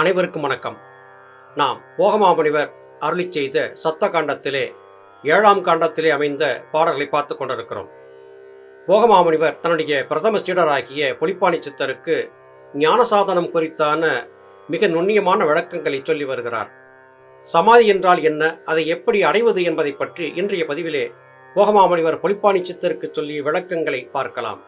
அனைவருக்கும் வணக்கம். நாம் ஓகமாமுனிவர் அருளி செய்த சத்த காண்டத்திலே ஏழாம் காண்டத்திலே அமைந்த பாடல்களை பார்த்து கொண்டிருக்கிறோம். ஓகமாமுனிவர் தன்னுடைய பிரதம சீடராகிய புலிப்பாணி சித்தருக்கு ஞான சாதனம் குறித்தான மிக நுண்ணியமான விளக்கங்களை சொல்லி வருகிறார். சமாதி என்றால் என்ன? அதை எப்படி அடைவது என்பதை பற்றி இன்றைய பதிவிலே ஓகமாமுனிவர் புலிப்பாணி சித்தருக்கு சொல்லிய விளக்கங்களை பார்க்கலாம்.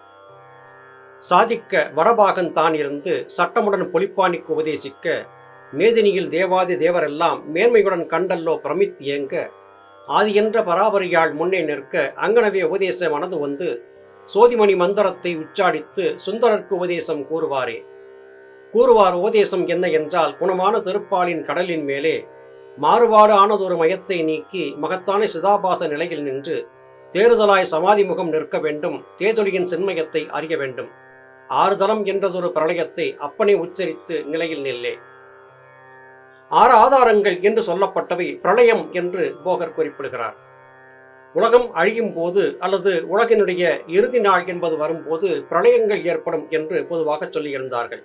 சாதிக்க வடபாகன் தான் இருந்து சட்டமுடன் பொலிப்பாணிக்கு உபதேசிக்க மேதினியில் தேவாதி தேவரெல்லாம் மேன்மையுடன் கண்டல்லோ பிரமித் ஏங்க ஆதி என்ற பராபரியாள் முன்னே நிற்க அங்கனவே உபதேச மனது வந்து சோதிமணி மந்திரத்தை உச்சாடித்து சுந்தரர்க்கு உபதேசம் கூறுவாரே. கூறுவார் உபதேசம் என்ன என்றால் குணமான திருப்பாலின் கடலின் மேலே மாறுபாடு ஆனதொரு மயத்தை நீக்கி மகத்தான சிதாபாச நிலையில் நின்று தேறுதலாய் சமாதி முகம் நிற்க வேண்டும் தேஜொலியின் சென்மயத்தை அறிய வேண்டும். ஆறுதலம் என்றதொரு பிரளயத்தை அப்பனே உச்சரித்து நிலையில் நில்லே. ஆறு ஆதாரங்கள் என்று சொல்லப்பட்டவை பிரளயம் என்று போகர் குறிப்பிடுகிறார். உலகம் அழியும் போது அல்லது உலகினுடைய இறுதி நாள் என்பது வரும்போது பிரளயங்கள் ஏற்படும் என்று பொதுவாக சொல்லியிருந்தார்கள்.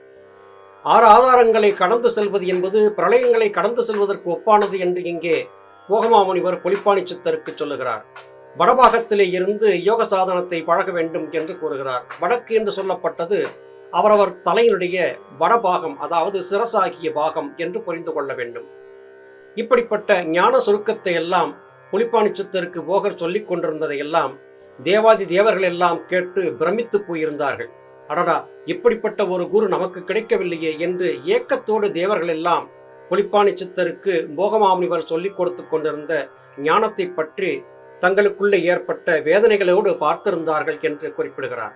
ஆறு ஆதாரங்களை கடந்து செல்வது என்பது பிரளயங்களை கடந்து செல்வதற்கு ஒப்பானது என்று இங்கே போகமாமுனிவர் பொலிப்பாணி சித்தருக்கு சொல்லுகிறார். வடபாகத்திலே இருந்து யோக சாதனத்தை பழக வேண்டும் என்று கூறுகிறார். வடக்கு என்று சொல்லப்பட்டது அவரவர் தலையினுடைய வடபாகம் அதாவது சிரசாகிய பாகம் என்று புரிந்து கொள்ள வேண்டும். இப்படிப்பட்ட ஞான சுருக்கத்தை எல்லாம் புலிப்பாணி சித்தருக்கு போகர் சொல்லிக் கொண்டிருந்ததை எல்லாம் தேவாதி தேவர்கள் எல்லாம் கேட்டு பிரமித்து போயிருந்தார்கள். அடடா இப்படிப்பட்ட ஒரு குரு நமக்கு கிடைக்கவில்லையே என்று ஏக்கத்தோடு தேவர்கள் எல்லாம் புலிப்பாணி சித்தருக்கு போகமாமுனிவர் சொல்லிக் கொடுத்து கொண்டிருந்த ஞானத்தை பற்றி தங்களுக்குள்ளே ஏற்பட்ட வேதனைகளோடு பார்த்திருந்தார்கள் என்று குறிப்பிடுகிறார்.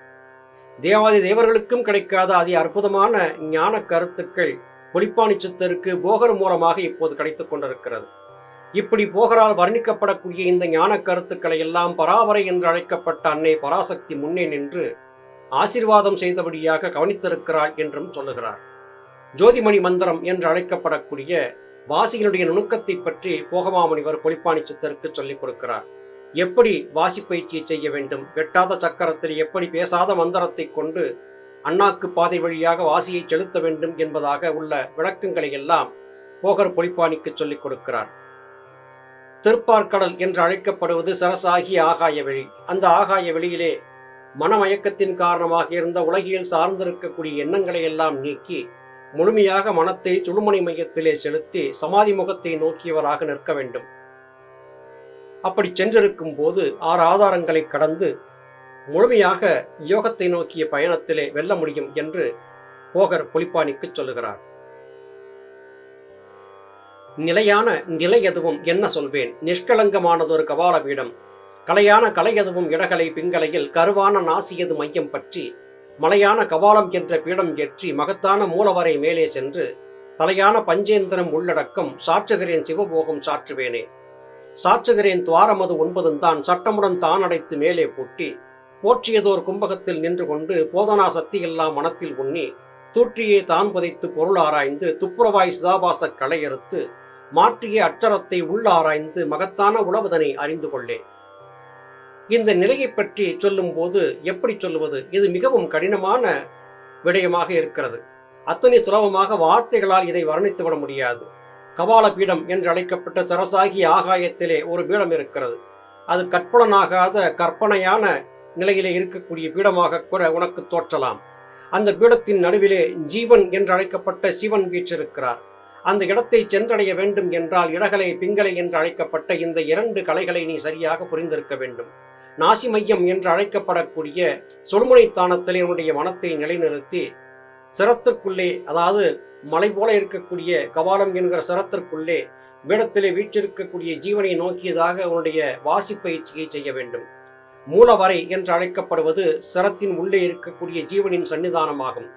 தேவாதி தேவர்களுக்கும் கிடைக்காத அதி அற்புதமான ஞான கருத்துக்கள் ஒளிப்பாணி சித்தருக்கு போகர் மூலமாக இப்போது கிடைத்துக் கொண்டிருக்கிறது. இப்படி போகரால் வர்ணிக்கப்படக்கூடிய இந்த ஞான கருத்துக்களை எல்லாம் பராபரை என்று அழைக்கப்பட்ட அன்னை பராசக்தி முன்னே நின்று ஆசீர்வாதம் செய்தபடியாக கவனித்திருக்கிறாள் என்றும் சொல்லுகிறார். ஜோதிமணி மந்திரம் என்று அழைக்கப்படக்கூடிய வாசிகளுடைய நுணுக்கத்தை பற்றி போகமாமுனிவர் பொலிப்பாணி சித்தருக்கு சொல்லிக் கொடுக்கிறார். எப்படி வாசிப்பயிற்சியை செய்ய வேண்டும்? வெட்டாத சக்கரத்தில் எப்படி பேசாத மந்திரத்தை கொண்டு அண்ணாக்கு பாதை வழியாக வாசியை செலுத்த வேண்டும் என்பதாக உள்ள விளக்கங்களை எல்லாம் போகர் பொலிப்பானிக்கு சொல்லிக் கொடுக்கிறார். திருப்பார்கடல் என்று அழைக்கப்படுவது சரசாகிய ஆகாய வெளி. அந்த ஆகாய வெளியிலே மனமயக்கத்தின் காரணமாக இருந்த உலகில் சார்ந்திருக்கக்கூடிய எண்ணங்களை எல்லாம் நீக்கி முழுமையாக மனத்தை சுழுமணி மையத்திலே செலுத்தி சமாதி முகத்தை நோக்கியவராக நிற்க வேண்டும். அப்படி சென்றிருக்கும் போது ஆறு ஆதாரங்களை கடந்து முழுமையாக யோகத்தை நோக்கிய பயணத்திலே வெல்ல முடியும் என்று போகர் புலிப்பாணிக்கு சொல்லுகிறார். நிலையான நிலை எதுவும் என்ன சொல்வேன்? நிஷ்கலங்கமானதொரு கபால பீடம். கலையான கலை எதுவும் இடகலை பிங்கலையில் கருவான நாசியது மையம் பற்றி மலையான கபாலம் என்ற பீடம் ஏற்றி மகத்தான மூலவரை மேலே சென்று தலையான பஞ்சேந்திரம் உள்ளடக்கம் சாற்றுகிறேன் சிவபோகம் சாற்றுவேனே. சாற்றுகிறேன் துவாரமது ஒன்பதும் தான். சட்டமுடன் தான் அடைத்து மேலே பூட்டி. போற்றியதோர் கும்பகத்தில் நின்று கொண்டு போதனா சக்தியெல்லாம் மனத்தில் உண்ணி தூற்றியே தான் புதைத்து பொருள் ஆராய்ந்து துப்புரவாய் சிதாபாச களையறுத்து மாற்றிய அச்சரத்தை உள்ளாராய்ந்து மகத்தான உழவதனை அறிந்து கொள்ளேன் இந்த நிலையை பற்றி சொல்லும்போது எப்படி சொல்லுவது? இது மிகவும் கடினமான விடயமாக இருக்கிறது. அத்தனை சுலபமாக வார்த்தைகளால் இதை வர்ணித்துவிட முடியாது. கபால பீடம் என்று அழைக்கப்பட்ட சரசாகி ஆகாயத்திலே ஒரு பீடம் இருக்கிறது. அது கற்பனனாகாத கற்பனையான நிலையிலே இருக்கக்கூடிய பீடமாக கூட உனக்கு தோற்றலாம். அந்த பீடத்தின் நடுவிலே ஜீவன் என்று அழைக்கப்பட்ட சிவன் வீற்றிருக்கிறார். அந்த இடத்தை சென்றடைய வேண்டும் என்றால் இடகலை பிங்கலை என்று அழைக்கப்பட்ட இந்த இரண்டு கலைகளை நீ சரியாக புரிந்திருக்க வேண்டும். நாசி மையம் என்று அழைக்கப்படக்கூடிய சொலுமுனைத்தானத்தில் என்னுடைய மனத்தை நிலைநிறுத்தி சிரத்திற்குள்ளே அதாவது மலை போல இருக்கக்கூடிய கபாலம் என்கிற சரத்திற்குள்ளே வேடத்திலே வீற்றிருக்கக்கூடிய ஜீவனை நோக்கியதாக அவனுடைய வாசிப்பயிற்சியை செய்ய வேண்டும். மூலவரை என்று அழைக்கப்படுவது சரத்தின் உள்ளே இருக்கக்கூடிய ஜீவனின் சன்னிதானமாகும்.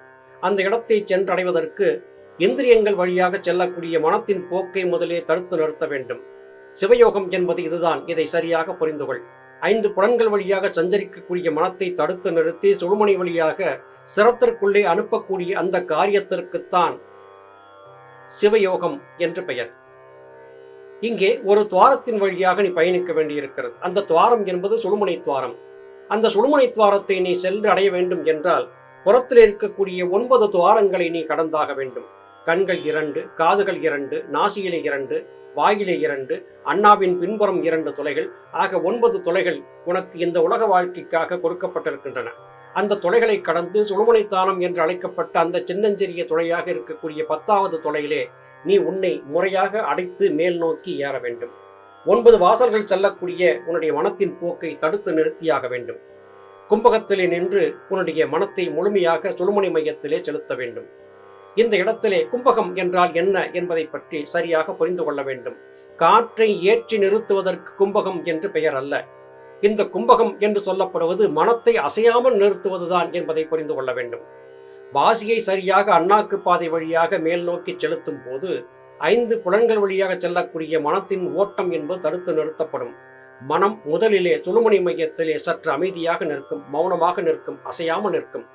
அந்த இடத்தை சென்றடைவதற்கு இந்திரியங்கள் வழியாக செல்லக்கூடிய மனத்தின் போக்கை முதலே தடுத்து நிறுத்த வேண்டும். சிவயோகம் என்பது இதுதான். இதை சரியாக புரிந்து கொள் ஐந்து புலன்கள் வழியாக சஞ்சரிக்கக்கூடிய மனத்தை தடுத்து நிறுத்தி சுழுமணி வழியாக சிரத்திற்குள்ளே அனுப்பக்கூடிய அந்த காரியத்திற்குத்தான் சிவயோகம் என்று பெயர். இங்கே ஒரு துவாரத்தின் வழியாக நீ பயணிக்க வேண்டியிருக்கிறது. அந்த துவாரம் என்பது சுழுமுனை துவாரம். அந்த சுழுமுனை துவாரத்தை நீ சென்று அடைய வேண்டும் என்றால் புறத்தில் இருக்கக்கூடிய ஒன்பது துவாரங்களை நீ கடந்தாக வேண்டும். கண்கள் இரண்டு காதுகள் இரண்டு நாசியிலே இரண்டு வாயிலே இரண்டு அண்ணாவின் பின்புறம் இரண்டு துளைகள். ஆக ஒன்பது துளைகள் உனக்கு இந்த உலக வாழ்க்கைக்காக கொடுக்கப்பட்டிருக்கின்றன. அந்த தொலைகளை கடந்து சுழுமனை தானம் என்று அழைக்கப்பட்ட அந்த சின்னஞ்சிறிய துளையாக இருக்கக்கூடிய பத்தாவது தொலையிலே நீ உன்னை முறையாக அடைத்து மேல் நோக்கி ஏற வேண்டும். ஒன்பது வாசல்கள் செல்லக்கூடிய உன்னுடைய மனத்தின் போக்கை தடுத்து நிறுத்தியாக வேண்டும். கும்பகத்திலே நின்று உன்னுடைய மனத்தை முழுமையாக சுழுமணி மையத்திலே செலுத்த வேண்டும். இந்த இடத்திலே கும்பகம் என்றால் என்ன என்பதை பற்றி சரியாக புரிந்து கொள்ள வேண்டும். காற்றை ஏற்றி நிறுத்துவதற்கு கும்பகம் என்று பெயர் அல்ல. இந்த கும்பகம் என்று சொல்லப்படுவது மனத்தை அசையாமல் நிறுத்துவதுதான் என்பதை புரிந்து கொள்ள வேண்டும். வாசியை சரியாக அண்ணாக்கு பாதை வழியாக மேல் நோக்கி செலுத்தும் போது ஐந்து புலன்கள் வழியாக செல்லக்கூடிய மனத்தின் ஓட்டம் என்பது தடுத்து நிறுத்தப்படும். மனம் முதலிலே சுழுமணி மையத்திலே சற்று அமைதியாக நிற்கும் மௌனமாக நிற்கும் அசையாமல் நிற்கும்.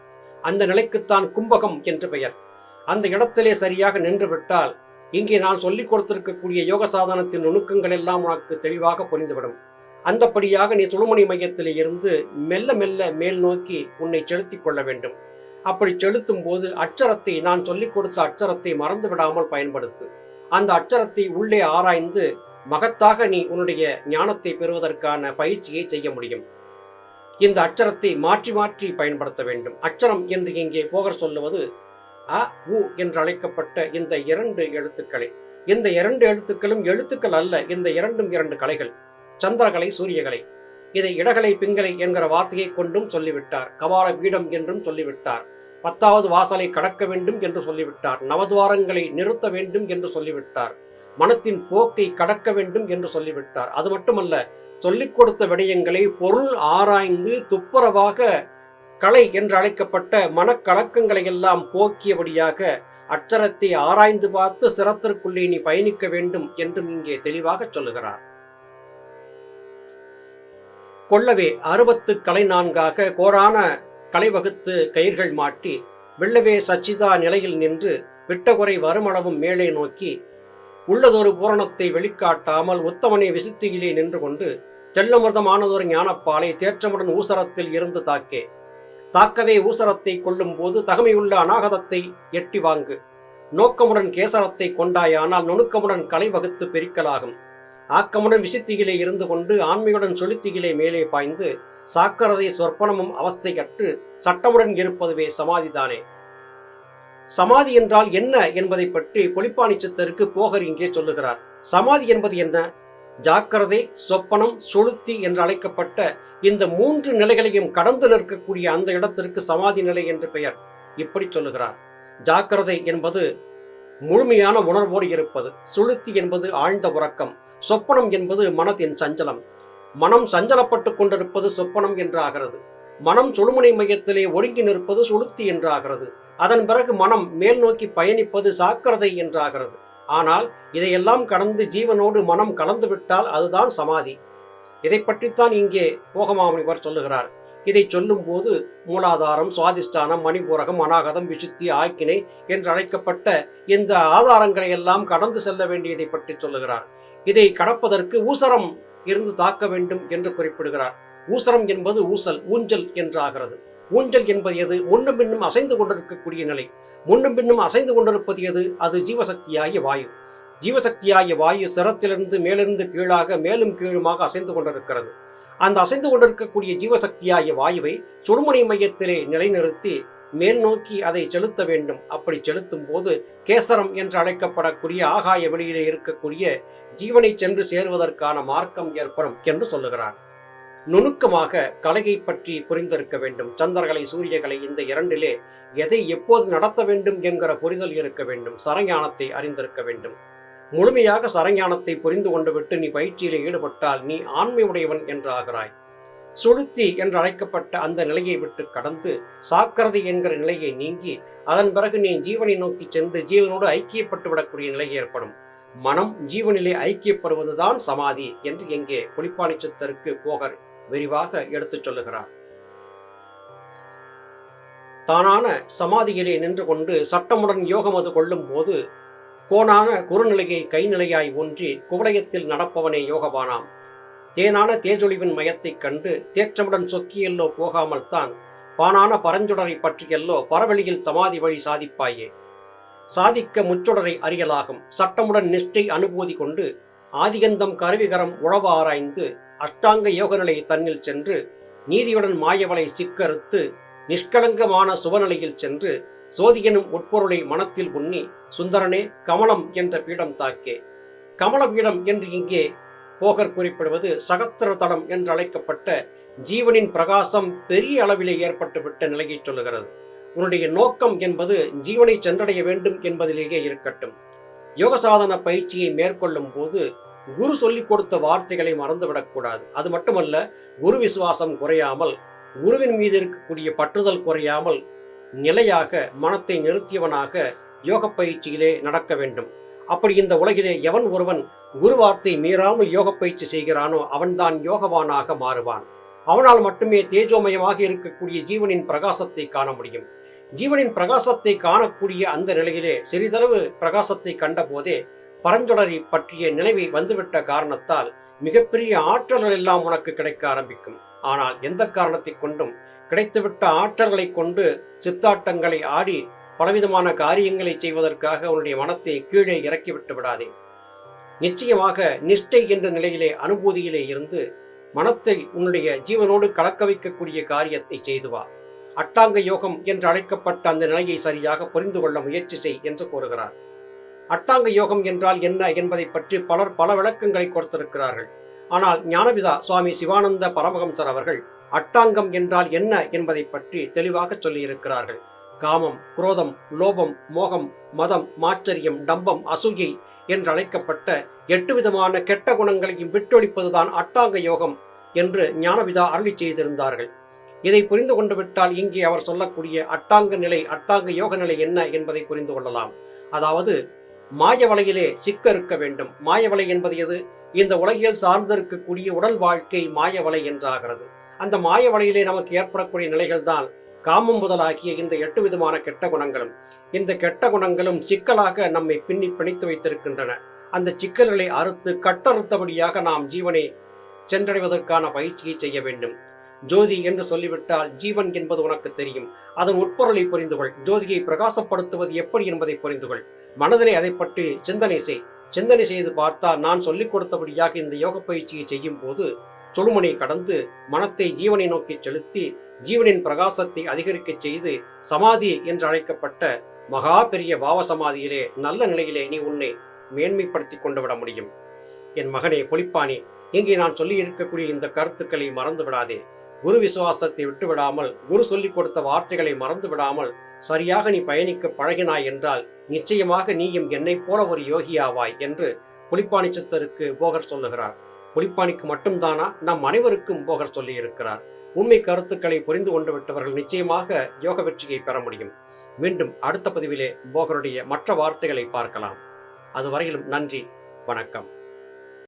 அந்த நிலைக்குத்தான் கும்பகம் என்று பெயர். அந்த இடத்திலே சரியாக நின்றுவிட்டால் இங்கே நான் சொல்லிக் கொடுத்திருக்கக்கூடிய யோக சாதனத்தின் நுணுக்கங்கள் எல்லாம் உனக்கு தெளிவாக புரிந்துவிடும். அந்தப்படியாக நீ சுழுமணி மையத்தில் இருந்து மெல்ல மெல்ல மேல் நோக்கி உன்னை செலுத்திக் கொள்ள வேண்டும். அப்படி செலுத்தும் போது அச்சரத்தை நான் சொல்லிக் கொடுத்த அச்சரத்தை மறந்து விடாமல் பயன்படுத்து. அந்த அச்சரத்தை உள்ளே ஆராய்ந்து மகத்தாக நீ உன்னுடைய ஞானத்தை பெறுவதற்கான பயிற்சியை செய்ய முடியும். இந்த அச்சரத்தை மாற்றி மாற்றி பயன்படுத்த வேண்டும். அச்சரம் என்று இங்கே போகர் சொல்லுவது அ உ என்று அழைக்கப்பட்ட இந்த இரண்டு எழுத்துக்களை. இந்த இரண்டு எழுத்துக்களும் எழுத்துக்கள் அல்ல இந்த இரண்டும் இரண்டு கலைகள். சந்திரகலை சூரியகலை. இதை இடகலை பிங்கலை என்கிற வார்த்தையை கொண்டும் சொல்லிவிட்டார். கபால பீடம் என்றும் சொல்லிவிட்டார். பத்தாவது வாசலை கடக்க வேண்டும் என்று சொல்லிவிட்டார். நவதுவாரங்களை நிறுத்த வேண்டும் என்று சொல்லிவிட்டார். மனத்தின் போக்கை கடக்க வேண்டும் என்று சொல்லிவிட்டார். அது மட்டுமல்ல சொல்லிக் கொடுத்த விடயங்களை பொருள் ஆராய்ந்து துப்புரவாக கலை என்று அழைக்கப்பட்ட மனக்கலக்கங்களை எல்லாம் போக்கியபடியாக அச்சரத்தை ஆராய்ந்து பார்த்து சிரத்திற்குள்ளே நீ பயணிக்க வேண்டும் என்றும் இங்கே தெளிவாக சொல்லுகிறார். கொள்ளவே அறுபத்து கலை நான்காக கோரான கலை வகுத்து கயிர்கள் மாட்டி வெள்ளவே சச்சிதா நிலையில் நின்று விட்டகுறை வருமளவும் மேலே நோக்கி உள்ளதொரு பூரணத்தை வெளிக்காட்டாமல் உத்தமனை விசித்திகளே நின்று கொண்டு தெல்லமிர்தமானதொரு ஞானப்பாலை தேற்றமுடன் ஊசரத்தில் இருந்து தாக்கே. தாக்கவே ஊசரத்தை கொள்ளும் போது தகமையுள்ள அநாகதத்தை எட்டி வாங்கு. நோக்கமுடன் கேசரத்தை கொண்டாயானால் நுணுக்கமுடன் கலை வகுத்து பெருக்கலாகும். ஆக்கமுடன் விசித்தியிலே இருந்து கொண்டு ஆண்மையுடன் சொலுத்தியிலே மேலே பாய்ந்து சாக்கரதை சொற்பனமும் அவஸ்தையற்று சட்டமுடன் இருப்பதுவே சமாதிதானே. சமாதி என்றால் என்ன என்பதை பற்றி பொலிப்பாணி சித்தருக்கு போகர் இங்கே சொல்லுகிறார். சமாதி என்பது என்ன? ஜாக்கிரதை சொப்பனம் சுளுத்தி என்று அழைக்கப்பட்ட இந்த மூன்று நிலைகளையும் கடந்து நிற்கக்கூடிய அந்த இடத்திற்கு சமாதி நிலை என்று பெயர். இப்படி சொல்லுகிறார். ஜாக்கிரதை என்பது முழுமையான உணர்வோடு இருப்பது சுளுத்தி என்பது ஆழ்ந்த உறக்கம். சொப்பனம் என்பது மனதின் சஞ்சலம். மனம் சஞ்சலப்பட்டு கொண்டிருப்பது சொப்பனம் என்று ஆகிறது மனம் சுழுமுனை மையத்திலே ஒடுங்கி நிற்பது சுளுத்தி என்று ஆகிறது அதன் பிறகு மனம் மேல் நோக்கி பயணிப்பது சாக்கிரதை என்றாகிறது. ஆனால் இதையெல்லாம் கடந்து ஜீவனோடு மனம் கலந்து விட்டால் அதுதான் சமாதி. இதை பற்றித்தான் இங்கே போகமாமணிவர் சொல்லுகிறார். இதை சொல்லும்போது மூலாதாரம் சுவாதிஷ்டானம் மணிபூரகம் அநாகதம் விசுத்தி ஆக்கினை என்று அழைக்கப்பட்ட இந்த ஆதாரங்களை எல்லாம் கடந்து செல்ல வேண்டியதை பற்றி சொல்லுகிறார். இதை கடப்பதற்கு ஊசரம் இருந்து தாக்க வேண்டும் என்று குறிப்பிடுகிறார். ஊசரம் என்பது ஊசல் ஊஞ்சல் என்றாகிறது. ஊஞ்சல் என்பது எது? முன்னும் பின்னும் அசைந்து கொண்டிருக்கக்கூடிய நிலை. முன்னும் பின்னும் அசைந்து கொண்டிருப்பது எது? அது ஜீவசக்தியாகிய வாயு. ஜீவசக்தியாகிய வாயு சிரத்திலிருந்து மேலிருந்து கீழாக மேலும் கீழுமாக அசைந்து கொண்டிருக்கிறது. அந்த அசைந்து கொண்டிருக்கக்கூடிய ஜீவசக்தியாகிய வாயுவை சுடுமுனை மையத்திலே நிலைநிறுத்தி மேல் நோக்கி அதை செலுத்த வேண்டும். அப்படி செலுத்தும் போது கேசரம் என்று அழைக்கப்படக்கூடிய ஆகாய வெளியிலே இருக்கக்கூடிய ஜீவனை சென்று சேருவதற்கான மார்க்கம் ஏற்படும் என்று சொல்லுகிறார். நுணுக்கமாக கலையை பற்றி புரிந்திருக்க வேண்டும். சந்திரகலை சூரியகலை இந்த இரண்டிலே எதை எப்போது நடத்த வேண்டும் என்கிற புரிதல் இருக்க வேண்டும். சரஞானத்தை அறிந்திருக்க வேண்டும். முழுமையாக சரஞானத்தை புரிந்து கொண்டு விட்டு நீ பயிற்சியில் ஈடுபட்டால் நீ ஆண்மை உடையவன் என்று ஆகிறாய் சுளுத்தி என்று அழைக்கப்பட்ட அந்த நிலையை விட்டு கடந்து சாக்கிரதை என்கிற நிலையை நீங்கி அதன் பிறகு நீ ஜீவனை நோக்கி சென்று ஜீவனோடு ஐக்கியப்பட்டு விடக்கூடிய நிலை ஏற்படும். மனம் ஜீவனிலே ஐக்கியப்படுவதுதான் சமாதி என்று எங்கே குளிப்பாணி சித்தருக்கு போகர் விரிவாக எடுத்துச் சொல்லுகிறார். தானான சமாதியிலே நின்று கொண்டு சட்டமுடன் யோகம் அது கொள்ளும் போது கோணான குறுநிலையை கைநிலையாய் ஒன்றி குவளையத்தில் நடப்பவனே யோகவானாம். தேனான தேஜொழிவின் மயத்தைக் கண்டு தேற்றமுடன் சொக்கியெல்லோ போகாமல் தான் பானான பரஞ்சுடரை பற்றியெல்லோ பரவெளியில் சமாதி வழி சாதிப்பாயே. சாதிக்க முச்சுடரை அறியலாகும் சட்டமுடன் நிஷ்டை அனுபூதி கொண்டு ஆதிகந்தம் கருவிகரம் உழவ ஆராய்ந்து அஷ்டாங்க யோகநிலை தன்னில் சென்று நீதியுடன் மாயவலை சிக்கறுத்து நிஷ்கலங்கமான சுபநிலையில் சென்று சோதியனும் உட்பொருளை மனத்தில் உண்ணி சுந்தரனே கமலம் என்ற பீடம் தாக்கே. கமல பீடம் என்று இங்கே போகர் குறிப்பிடுவது சகஸ்திர தடம் என்று அழைக்கப்பட்ட ஜீவனின் பிரகாசம் பெரிய அளவிலே ஏற்பட்டுவிட்ட நிலையை சொல்லுகிறது. உன்னுடைய நோக்கம் என்பது ஜீவனை சென்றடைய வேண்டும் என்பதிலேயே இருக்கட்டும். யோக சாதன பயிற்சியை மேற்கொள்ளும் போது குரு சொல்லிக் கொடுத்த வார்த்தைகளை மறந்துவிடக்கூடாது அது மட்டுமல்ல குரு விசுவாசம் குறையாமல் குருவின் மீது இருக்கக்கூடிய பற்றுதல் குறையாமல் நிலையாக மனத்தை நிறுத்தியவனாக யோக பயிற்சியிலே நடக்க வேண்டும். அப்படி இந்த உலகிலே எவன் ஒருவன் குரு வார்த்தை மீறாமல் யோக பயிற்சி செய்கிறானோ அவன்தான் யோகவானாக மாறுவான். அவனால் மட்டுமே தேஜோமயமாக இருக்கக்கூடிய ஜீவனின் பிரகாசத்தை காண முடியும். ஜீவனின் பிரகாசத்தை காணக்கூடிய அந்த நிலையிலே சிறிதளவு பிரகாசத்தை கண்ட போதே பரஞ்சொடரை பற்றிய நினைவை வந்துவிட்ட காரணத்தால் மிகப்பெரிய ஆற்றல்கள் எல்லாம் உனக்கு கிடைக்க ஆரம்பிக்கும். ஆனால் எந்த காரணத்தை கொண்டும் கிடைத்துவிட்ட ஆற்றல்களை கொண்டு சித்தாட்டங்களை ஆடி பலவிதமான காரியங்களை செய்வதற்காக உன்னுடைய மனத்தை கீழே இறக்கிவிட்டு விடாதே. நிச்சயமாக நிஷ்டை என்ற நிலையிலே அனுபூதியிலே இருந்து மனத்தை உன்னுடைய ஜீவனோடு கலக்க வைக்கக்கூடிய காரியத்தை செய்து வா. அட்டாங்க யோகம் என்று அழைக்கப்பட்ட அந்த நிலையை சரியாக புரிந்து கொள்ள முயற்சி செய் என்று கூறுகிறார். அட்டாங்க யோகம் என்றால் என்ன என்பதை பற்றி பலர் பல விளக்கங்களை கொடுத்திருக்கிறார்கள். ஆனால் ஞானபிதா சுவாமி சிவானந்த பரமஹம்சர் அவர்கள் அட்டாங்கம் என்றால் என்ன என்பதை பற்றி தெளிவாக சொல்லியிருக்கிறார்கள். காமம் குரோதம் லோபம் மோகம் மதம் மாச்சரியம் டம்பம் அசூயை என்று அழைக்கப்பட்ட எட்டு விதமான கெட்ட குணங்களையும் விட்டொழிப்பதுதான் அட்டாங்க யோகம் என்று ஞானவிதா அருளி செய்திருந்தார்கள். இதை புரிந்து கொண்டு விட்டால் இங்கே அவர் சொல்லக்கூடிய அட்டாங்க நிலை அட்டாங்க யோக நிலை என்ன என்பதை புரிந்து கொள்ளலாம். அதாவது மாய வலையிலே சிக்க இருக்க வேண்டும். மாயவலை என்பது எது? இந்த உலகில் சார்ந்திருக்கக்கூடிய உடல் வாழ்க்கை மாயவலை என்றாகிறது. அந்த மாய வலையிலே நமக்கு ஏற்படக்கூடிய நிலைகள் தான் காமம் முதலாகிய இந்த எட்டு விதமான கெட்ட குணங்களும் இந்த கெட்ட குணங்களும் சிக்கலாக நம்மை பின்னி பிணைத்து வைத்திருக்கின்றன. அந்த சிக்கல்களை அறுத்து கட்டறுத்தபடியாக நாம் ஜீவனை சென்றடைவதற்கான பயிற்சியை செய்ய வேண்டும். ஜோதி என்று சொல்லிவிட்டால் ஜீவன் என்பது உனக்கு தெரியும். அதன் உட்பொருளை புரிந்துகொள் ஜோதியை பிரகாசப்படுத்துவது எப்படி என்பதை புரிந்துகொள் மனதிலே அதை பற்றி சிந்தனை செய். சிந்தனை செய்து பார்த்தால் நான் சொல்லிக் கொடுத்தபடியாக இந்த யோக பயிற்சியை செய்யும் போது சுழுமனை கடந்து மனத்தை ஜீவனை நோக்கி செலுத்தி ஜீவனின் பிரகாசத்தை அதிகரிக்க செய்து சமாதி என்று அழைக்கப்பட்ட மகா பெரிய பாவ சமாதியிலே நல்ல நிலையிலே நீ உன்னை மேன்மைப்படுத்தி கொண்டு விட முடியும். என் மகனே பொலிப்பானி இங்கே நான் சொல்லி இருக்கக்கூடிய இந்த கருத்துக்களை மறந்து விடாதே குரு விசுவாசத்தை விட்டு விடாமல் குரு சொல்லிக் கொடுத்த வார்த்தைகளை மறந்து விடாமல் சரியாக நீ பயணிக்க பழகினாய் என்றால் நிச்சயமாக நீயும் என்னைப் போல ஒரு யோகியாவாய் என்று புலிப்பாணி சித்தருக்கு போகர் சொல்லுகிறார். புலிப்பாணிக்கு மட்டும்தானா? நம் அனைவருக்கும் போகர் சொல்லி இருக்கிறார் உண்மை கருத்துக்களை புரிந்து கொண்டு விட்டவர்கள் நிச்சயமாக யோக வெற்றியை பெற முடியும். மீண்டும் அடுத்த பதிவிலே போகருடைய மற்ற வார்த்தைகளை பார்க்கலாம். அதுவரையிலும் நன்றி வணக்கம்.